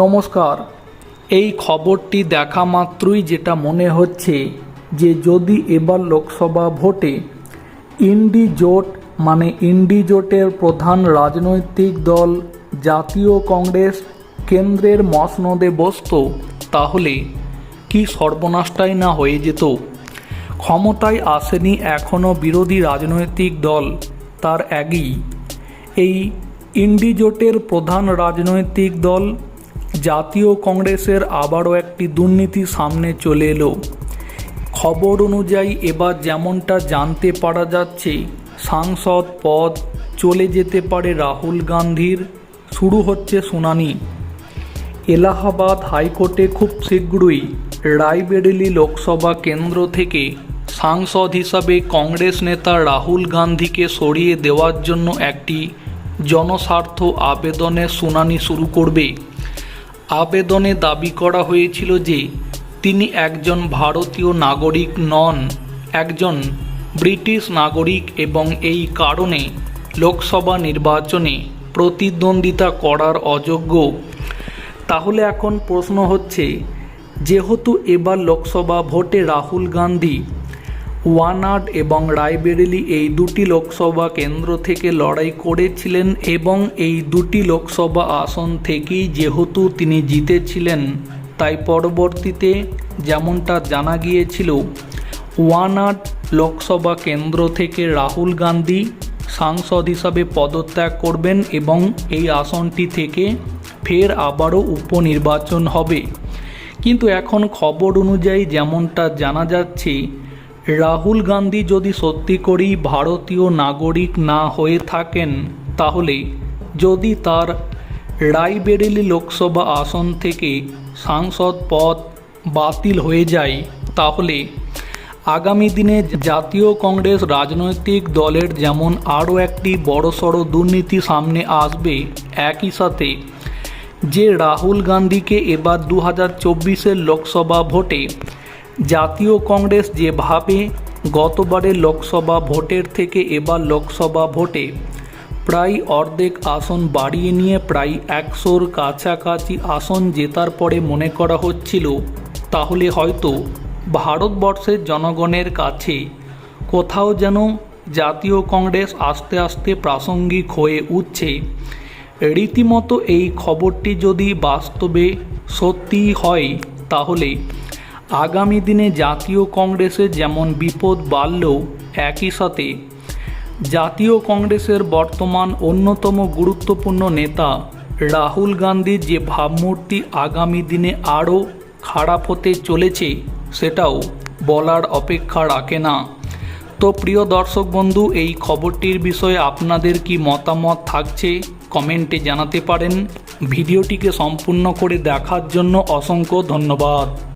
নমস্কার। এই খবরটি দেখা মাত্রই যেটা মনে হচ্ছে যে যদি এবার লোকসভা ভোটে ইন্ডি জোট মানে ইন্ডি জোটের প্রধান রাজনৈতিক দল জাতীয় কংগ্রেস কেন্দ্রের মসনদে বসত, তাহলে কি সর্বনাশটাই না হয়ে যেত? ক্ষমতায় আসেনি এখনও বিরোধী রাজনৈতিক দল, তার একই এই ইন্ডিজোটের প্রধান রাজনৈতিক দল জাতীয় কংগ্রেসের আবারও একটি দুর্নীতি সামনে চলে এলো। খবর অনুযায়ী এবার যেমনটা জানতে পারা যাচ্ছে, সাংসদ পদ চলে যেতে পারে রাহুল গান্ধীর। শুরু হচ্ছে শুনানি। এলাহাবাদ হাইকোর্টে খুব শীঘ্রই রায়বেরেলি লোকসভা কেন্দ্র থেকে সাংসদ হিসাবে কংগ্রেস নেতা রাহুল গান্ধীকে সরিয়ে দেওয়ার জন্য একটি জনস্বার্থ আবেদনের শুনানি শুরু করবে। আবেদনে দাবি করা হয়েছিল যে তিনি একজন ভারতীয় নাগরিক নন, একজন ব্রিটিশ নাগরিক এবং এই কারণে লোকসভা নির্বাচনে প্রতিদ্বন্দ্বিতা করার অযোগ্য। তাহলে এখন প্রশ্ন হচ্ছে, যেহেতু এবার লোকসভা ভোটে রাহুল গান্ধী ওয়ানাড এবং রায়বেরেলি এই দুটি লোকসভা কেন্দ্র থেকে লড়াই করেছিলেন এবং এই দুটি লোকসভা আসন থেকেই যেহেতু তিনি জিতেছিলেন, তাই পরবর্তীতে যেমনটা জানা গিয়েছিল, ওয়ানাড লোকসভা কেন্দ্র থেকে রাহুল গান্ধী সাংসদ হিসাবে পদত্যাগ করবেন এবং এই আসনটি থেকে ফের আবারও উপনির্বাচন হবে। কিন্তু এখন খবর অনুযায়ী যেমনটা জানা যাচ্ছে রাহুল গান্ধী যদি সত্যি করেই ভারতীয় নাগরিক না হয়ে থাকেন, তাহলে যদি তার রায়বেরেলি লোকসভা আসন থেকে সাংসদ পদ বাতিল হয়ে যায়, তাহলে আগামী দিনে জাতীয় কংগ্রেস রাজনৈতিক দলের যেমন আরও একটি বড়সড় দুর্নীতি সামনে আসবে, একই সাথে যে রাহুল গান্ধীকে এবার দু হাজার লোকসভা ভোটে জাতীয় কংগ্রেস যেভাবে গতবারের লোকসভা ভোটের থেকে এবার লোকসভা ভোটে প্রায় অর্ধেক আসন বাড়িয়ে নিয়ে প্রায় একশোর কাছাকাছি আসন জেতার পরে মনে করা হচ্ছিল, তাহলে হয়তো ভারতবর্ষের জনগণের কাছে কোথাও যেন জাতীয় কংগ্রেস আস্তে আস্তে প্রাসঙ্গিক হয়ে উঠছে। রীতিমতো এই খবরটি যদি বাস্তবে সত্যি হয়, তাহলে আগামী দিনে জাতীয় কংগ্রেসের যেমন বিপদ বাড়লেও একই সাথে জাতীয় কংগ্রেসের বর্তমান অন্যতম গুরুত্বপূর্ণ নেতা রাহুল গান্ধীর যে ভাবমূর্তি আগামী দিনে আরও খারাপ হতে চলেছে সেটাও বলার অপেক্ষা রাখে না। তো প্রিয় দর্শক বন্ধু, এই খবরটির বিষয়ে আপনাদের কি মতামত থাকছে কমেন্টে জানাতে পারেন। ভিডিওটিকে সম্পূর্ণ করে দেখার জন্য অসংখ্য ধন্যবাদ।